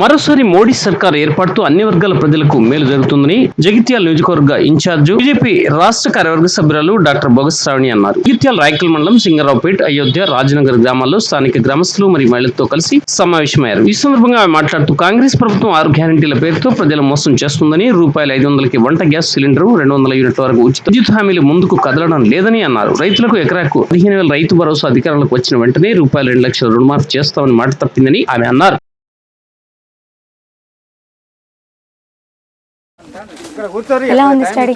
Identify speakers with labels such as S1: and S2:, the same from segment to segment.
S1: మరోసారి మోడీ సర్కార్ ఏర్పాటుతో అన్ని వర్గాల ప్రజలకు మేలు జరుగుతుందని జగిత్యాల నియోజకవర్గ ఇన్ఛార్జ్ బీజేపీ రాష్ట్ర కార్యవర్గ సభ్యురాలు డాక్టర్ బొగస్ శ్రావణి అన్నారు. జగిత్యాల రాయకల్ మండలం సింగరావుపేట్ అయోధ్య రాజనగర్ గ్రామాల్లో స్థానిక గ్రామస్తులు మరియు మహిళలతో కలిసి సమావేశమయ్యారు. ఈ సందర్భంగా ఆమె మాట్లాడుతూ కాంగ్రెస్ ప్రభుత్వం ఆరు గ్యారంటీల పేరుతో ప్రజల మోసం చేస్తుందని రూపాయలు ఐదు వందలకి వంట గ్యాస్ సిలిండర్ రెండు వందల యూనిట్ల వరకు ఉచిత విద్యుత్ హామీలు ముందుకు కదలడం లేదని అన్నారు. రైతులకు ఎకరాకు పదిహేను వేల రైతు భరోసా అధికారంలోకి వచ్చిన వెంటనే రూపాయలు రెండు లక్షల రుణమాఫీ చేస్తామని మాట తప్పిందని ఆమె అన్నారు.
S2: ఎలా ఉంది స్టడీ?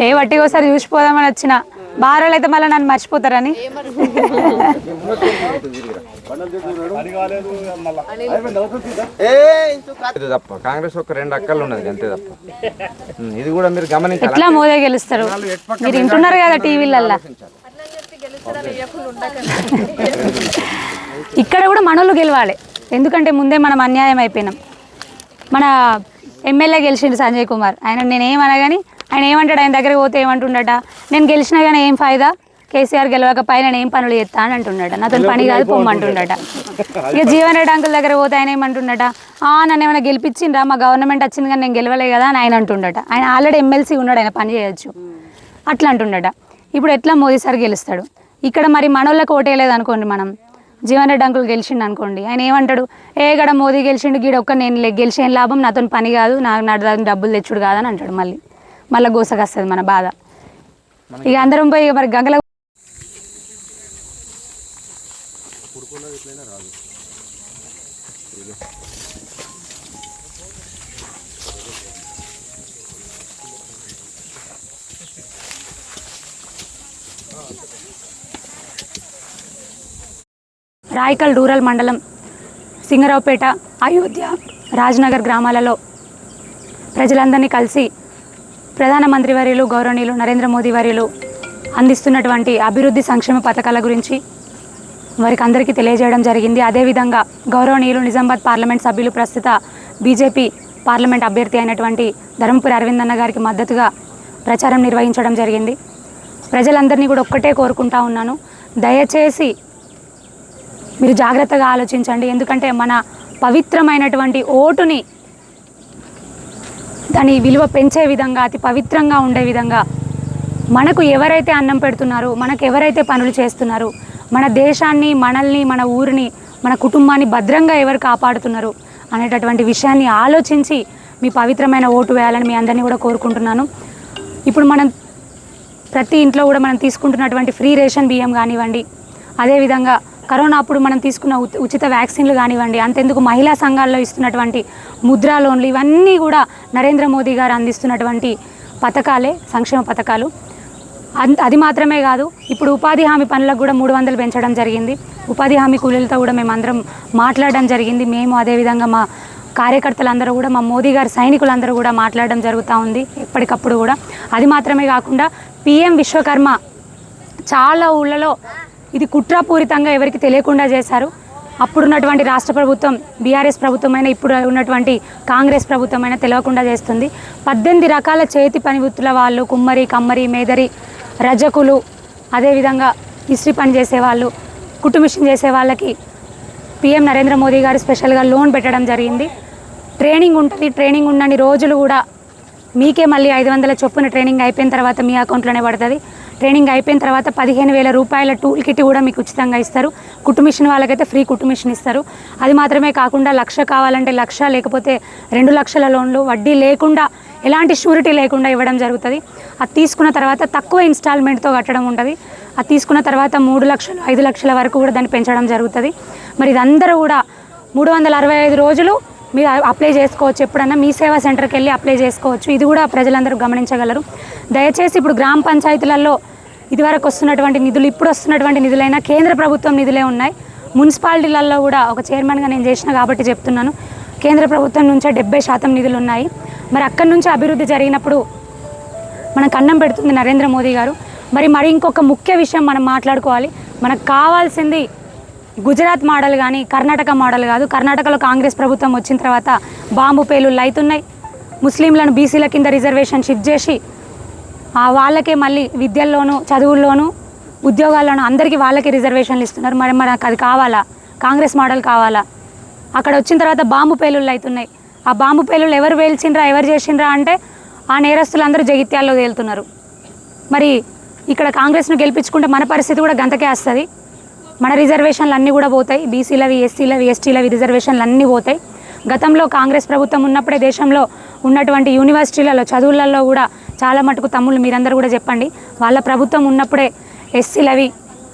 S2: ఏ వట్టికి ఒకసారి చూసిపోదామని వచ్చిన. బారాలు అయితే మళ్ళీ నన్ను మర్చిపోతారని.
S3: తప్ప కాంగ్రెస్ ఒక రెండు అక్కలు ఉన్నది అంతే తప్ప ఇది కూడా మీరు గమనించాలి
S2: ఎట్లా మోదే గెలుస్తారు? మీరు వింటున్నారు కదా టీవీలల్లా? ఇక్కడ కూడా మనోళ్ళు గెలవాలి. ఎందుకంటే ముందే మనం అన్యాయం అయిపోయినాం. మన ఎమ్మెల్యే గెలిచిండు సంజయ్ కుమార్. ఆయన నేను ఏమనగాని ఆయన ఏమంటాడు? ఆయన దగ్గరికి పోతే ఏమంటుండట? నేను గెలిచినా కానీ ఏం ఫాయిదా? కేసీఆర్ గెలవకపోయినా నేను ఏం పనులు చేస్తా అని అంటుండట నాతో పని కాదు పొమ్మంటుండట ఇక జీవన్ రెడ్డి అంకుల్ దగ్గర పోతే ఆయన ఏమంటుండట "ఆ, నన్ను ఏమైనా గెలిపించిండ్రా? మా గవర్నమెంట్ వచ్చింది కానీ నేను గెలవలే కదా అని ఆయన అంటుండట. ఆయన ఆల్రెడీ ఎమ్మెల్సీ ఉన్నాడు ఆయన పని చేయొచ్చు. అట్లా అంటుండట. ఇప్పుడు ఎట్లా మోదీ సార్ గెలుస్తాడు? ఇక్కడ మరి మనోళ్ళకి ఓటేయలేదు అనుకోండి మనం. జీవన్ రెడ్డి అంకుల్ గెలిచిండు అనుకోండి. ఆయన ఏమంటాడు? ఏ గడ మోదీ గెలిచిండు గీడ ఒక్క నేను గెలిచే లాభం నాతో పని కాదు నాకు నా డబ్బులు తెచ్చుడు కాదని అంటాడు మళ్ళీ. మళ్ళీ గోసకొస్తుంది మన బాధ. ఇక అందరం పోయి మరి గంగల రాయకల్ రూరల్ మండలం సింగరావుపేట అయోధ్య రాజ్నగర్ గ్రామాలలో ప్రజలందరినీ కలిసి ప్రధానమంత్రి వర్యులు గౌరవనీయులు నరేంద్ర మోదీ వర్యులు అందిస్తున్నటువంటి అభివృద్ధి సంక్షేమ పథకాల గురించి వారికి అందరికీ తెలియజేయడం జరిగింది. అదేవిధంగా గౌరవనీయులు నిజామాబాద్ పార్లమెంట్ సభ్యులు ప్రస్తుత బీజేపీ పార్లమెంట్ అభ్యర్థి అయినటువంటి ధర్మపురి అరవింద్ అన్న గారికి మద్దతుగా ప్రచారం నిర్వహించడం జరిగింది. ప్రజలందరినీ కూడా ఒక్కటే కోరుకుంటా ఉన్నాను. దయచేసి మీరు జాగ్రత్తగా ఆలోచించండి. ఎందుకంటే మన పవిత్రమైనటువంటి ఓటుని దాని విలువ పెంచే విధంగా అతి పవిత్రంగా ఉండే విధంగా మనకు ఎవరైతే అన్నం పెడుతున్నారో మనకు ఎవరైతే పనులు చేస్తున్నారు మన దేశాన్ని మనల్ని మన ఊరిని మన కుటుంబాన్ని భద్రంగా ఎవరు కాపాడుతున్నారు అనేటటువంటి విషయాన్ని ఆలోచించి మీ పవిత్రమైన ఓటు వేయాలని మీ అందరినీ కూడా కోరుకుంటున్నాను. ఇప్పుడు మనం ప్రతి ఇంట్లో కూడా మనం తీసుకుంటున్నటువంటి ఫ్రీ రేషన్ బియ్యం కానివ్వండి అదేవిధంగా కరోనా అప్పుడు మనం తీసుకున్న ఉచిత వ్యాక్సిన్లు కానివ్వండి అంతెందుకు మహిళా సంఘాల్లో ఇస్తున్నటువంటి ముద్రా లోన్లు ఇవన్నీ కూడా నరేంద్ర మోదీ గారు అందిస్తున్నటువంటి పథకాలే సంక్షేమ పథకాలు. అది మాత్రమే కాదు ఇప్పుడు ఉపాధి హామీ పనులకు కూడా మూడు వందలు పెంచడం జరిగింది. ఉపాధి హామీ కూలీలతో కూడా మేము అందరం మాట్లాడడం జరిగింది. మేము అదేవిధంగా మా కార్యకర్తలందరూ కూడా మా మోదీ గారి సైనికులందరూ కూడా మాట్లాడడం జరుగుతూ ఉంది ఎప్పటికప్పుడు కూడా. అది మాత్రమే కాకుండా పిఎం విశ్వకర్మ చాలా ఊళ్ళలో ఇది కుట్రపూరితంగా ఎవరికి తెలియకుండా చేశారు. అప్పుడున్నటువంటి రాష్ట్ర ప్రభుత్వం బీఆర్ఎస్ ప్రభుత్వమైన ఇప్పుడు ఉన్నటువంటి కాంగ్రెస్ ప్రభుత్వమైన తెలియకుండా చేస్తుంది. పద్దెనిమిది రకాల చేతి పనివృత్తుల వాళ్ళు కుమ్మరి కమ్మరి మేదరి రజకులు అదేవిధంగా ఇస్త్రీ పని చేసేవాళ్ళు కుట్టు మిషన్ చేసే వాళ్ళకి పిఎం నరేంద్ర మోదీ గారు స్పెషల్గా లోన్ పెట్టడం జరిగింది. ట్రైనింగ్ ఉంటుంది ట్రైనింగ్ ఉండని రోజులు కూడా మీకే మళ్ళీ ఐదు వందల చొప్పున ట్రైనింగ్ అయిపోయిన తర్వాత మీ అకౌంట్లోనే పడుతుంది. ట్రైనింగ్ అయిపోయిన తర్వాత పదిహేను వేల రూపాయల టూల్ కిట్ కూడా మీకు ఉచితంగా ఇస్తారు. కుట్టు మిషన్ వాళ్ళకైతే ఫ్రీ కుట్టు మిషన్ ఇస్తారు. అది మాత్రమే కాకుండా లక్ష కావాలంటే లక్ష లేకపోతే రెండు లక్షల లోన్లు వడ్డీ లేకుండా ఎలాంటి షూరిటీ లేకుండా ఇవ్వడం జరుగుతుంది. అది తీసుకున్న తర్వాత తక్కువ ఇన్స్టాల్మెంట్తో కట్టడం ఉంటుంది. అది తీసుకున్న తర్వాత మూడు లక్షలు ఐదు లక్షల వరకు కూడా దాన్ని పెంచడం జరుగుతుంది. మరి ఇదందరూ కూడా మూడు వందల అరవై ఐదు రోజులు మీరు అప్లై చేసుకోవచ్చు. ఎప్పుడన్నా మీ సేవా సెంటర్కి వెళ్ళి అప్లై చేసుకోవచ్చు. ఇది కూడా ప్రజలందరూ గమనించగలరు. దయచేసి ఇప్పుడు గ్రామ పంచాయతీలలో ఇదివరకు వస్తున్నటువంటి నిధులు ఇప్పుడు వస్తున్నటువంటి నిధులైనా కేంద్ర ప్రభుత్వం నిధులే ఉన్నాయి. మున్సిపాలిటీలలో కూడా ఒక చైర్మన్గా నేను చేసిన కాబట్టి చెప్తున్నాను. కేంద్ర ప్రభుత్వం నుంచే డెబ్బై శాతం నిధులు ఉన్నాయి. మరి అక్కడి నుంచి అభివృద్ధి జరిగినప్పుడు మనకు అన్నం పెడుతుంది నరేంద్ర మోదీ గారు. మరి మరి ఇంకొక ముఖ్య విషయం మనం మాట్లాడుకోవాలి. మనకు కావాల్సింది గుజరాత్ మోడల్ కానీ కర్ణాటక మోడల్ కాదు. కర్ణాటకలో కాంగ్రెస్ ప్రభుత్వం వచ్చిన తర్వాత బాంబు పేలుళ్ళు అవుతున్నాయి ముస్లింలను బీసీల కింద రిజర్వేషన్ షిఫ్ట్ చేసి ఆ వాళ్ళకే మళ్ళీ విద్యల్లోనూ చదువుల్లోనూ ఉద్యోగాల్లోనూ అందరికీ వాళ్ళకే రిజర్వేషన్లు ఇస్తున్నారు. మరి మనకు అది కావాలా? కాంగ్రెస్ మోడల్ కావాలా? అక్కడ వచ్చిన తర్వాత బాంబు పేలుళ్ళు అవుతున్నాయి ఆ బాంబు పేలుళ్ళు ఎవరు పేల్చిండ్రా ఎవరు చేసిండ్రా అంటే ఆ నేరస్తులందరూ జగిత్యాల్లో తేలుతున్నారు. మరి ఇక్కడ కాంగ్రెస్ను గెలిపించుకుంటే మన పరిస్థితి కూడా గంతకే వస్తుంది. మన రిజర్వేషన్లు అన్నీ కూడా పోతాయి. బీసీలవి ఎస్సీలవి ఎస్టీలవి రిజర్వేషన్లు అన్నీ పోతాయి. గతంలో కాంగ్రెస్ ప్రభుత్వం ఉన్నప్పుడే దేశంలో ఉన్నటువంటి యూనివర్సిటీలలో చదువులలో కూడా చాలా మటుకు తమ్ముళ్ళు మీరందరూ కూడా చెప్పండి. వాళ్ళ ప్రభుత్వం ఉన్నప్పుడే ఎస్సీలవి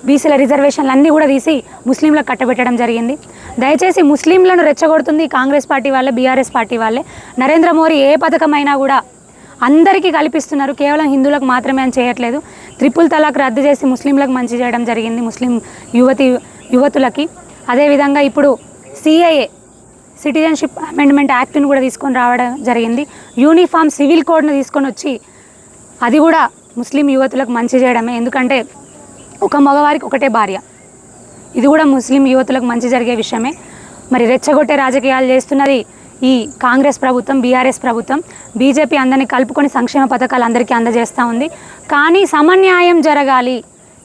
S2: బీసీల రిజర్వేషన్లు అన్నీ కూడా తీసి ముస్లింలకు కట్టబెట్టడం జరిగింది. దయచేసి ముస్లింలను రెచ్చగొడుతుంది కాంగ్రెస్ పార్టీ వాళ్ళే బీఆర్ఎస్ పార్టీ వాళ్ళే. నరేంద్ర మోడీ ఏ పథకమైనా కూడా అందరికీ కల్పిస్తున్నారు. కేవలం హిందువులకు మాత్రమే అని చేయట్లేదు. త్రిపుల్ తలాక్ రద్దు చేసి ముస్లింలకు మంచి చేయడం జరిగింది ముస్లిం యువతి యువతులకి. అదేవిధంగా ఇప్పుడు సిఐఏ సిటిజన్షిప్ అమెండ్మెంట్ యాక్ట్ని కూడా తీసుకొని రావడం జరిగింది. యూనిఫామ్ సివిల్ కోడ్ను తీసుకొని వచ్చి అది కూడా ముస్లిం యువతులకు మంచి చేయడమే. ఎందుకంటే ఒక మగవారికి ఒకటే భార్య. ఇది కూడా ముస్లిం యువతులకు మంచి జరిగే విషయమే. మరి రెచ్చగొట్టే రాజకీయాలు చేస్తున్నది ఈ కాంగ్రెస్ ప్రభుత్వం బీఆర్ఎస్ ప్రభుత్వం బీజేపీ అందరినీ కలుపుకొని సంక్షేమ పథకాలు అందరికీ అందజేస్తూ ఉంది. కానీ సమన్యాయం జరగాలి.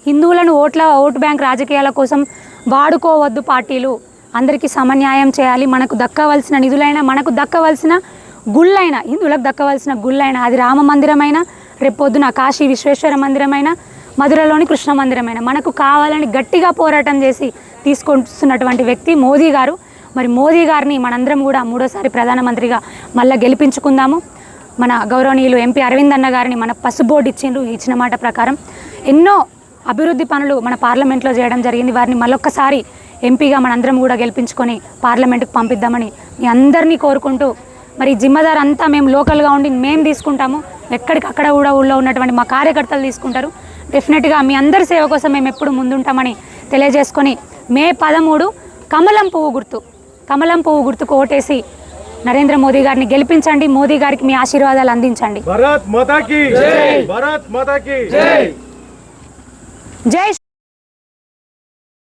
S2: హిందువులను ఓట్ల ఓటు బ్యాంక్ రాజకీయాల కోసం వాడుకోవద్దు పార్టీలు. అందరికీ సమన్యాయం చేయాలి. మనకు దక్కవలసిన నిధులైన మనకు దక్కవలసిన గుళ్ళైన హిందువులకు దక్కవలసిన గుళ్ళైన అది రామ మందిరమైన రేపొద్దున కాశీ విశ్వేశ్వర మందిరమైన మధురలోని కృష్ణ మందిరమైన మనకు కావాలని గట్టిగా పోరాటం చేసి తీసుకొస్తున్నటువంటి వ్యక్తి మోదీ గారు. మరి మోదీ గారిని మనందరం కూడా మూడోసారి ప్రధానమంత్రిగా మళ్ళీ గెలిపించుకుందాము. మన గౌరవనీయులు ఎంపీ అరవింద్ అన్న గారిని మన పసు బోర్డు ఇచ్చిండ్రు ఇచ్చిన మాట ప్రకారం. ఎన్నో అభివృద్ధి పనులు మన పార్లమెంట్లో చేయడం జరిగింది. వారిని మళ్ళొక్కసారి ఎంపీగా మనందరం కూడా గెలిపించుకొని పార్లమెంట్కి పంపిద్దామని మీ అందరినీ కోరుకుంటూ మరి జిమ్మదార్ అంతా మేము లోకల్గా ఉండి మేము తీసుకుంటాము. ఎక్కడికక్కడ కూడా ఊళ్ళో ఉన్నటువంటి మా కార్యకర్తలు తీసుకుంటారు. డెఫినెట్గా మీ అందరి సేవ కోసం మేము ఎప్పుడు ముందుంటామని తెలియజేసుకొని మే పదమూడు కమలం పువ్వు గుర్తు. కమలం పువ్వు గుర్తుకు ఓటేసి నరేంద్ర మోదీ గారిని గెలిపించండి. మోదీ గారికి మీ ఆశీర్వాదాలు అందించండి. జై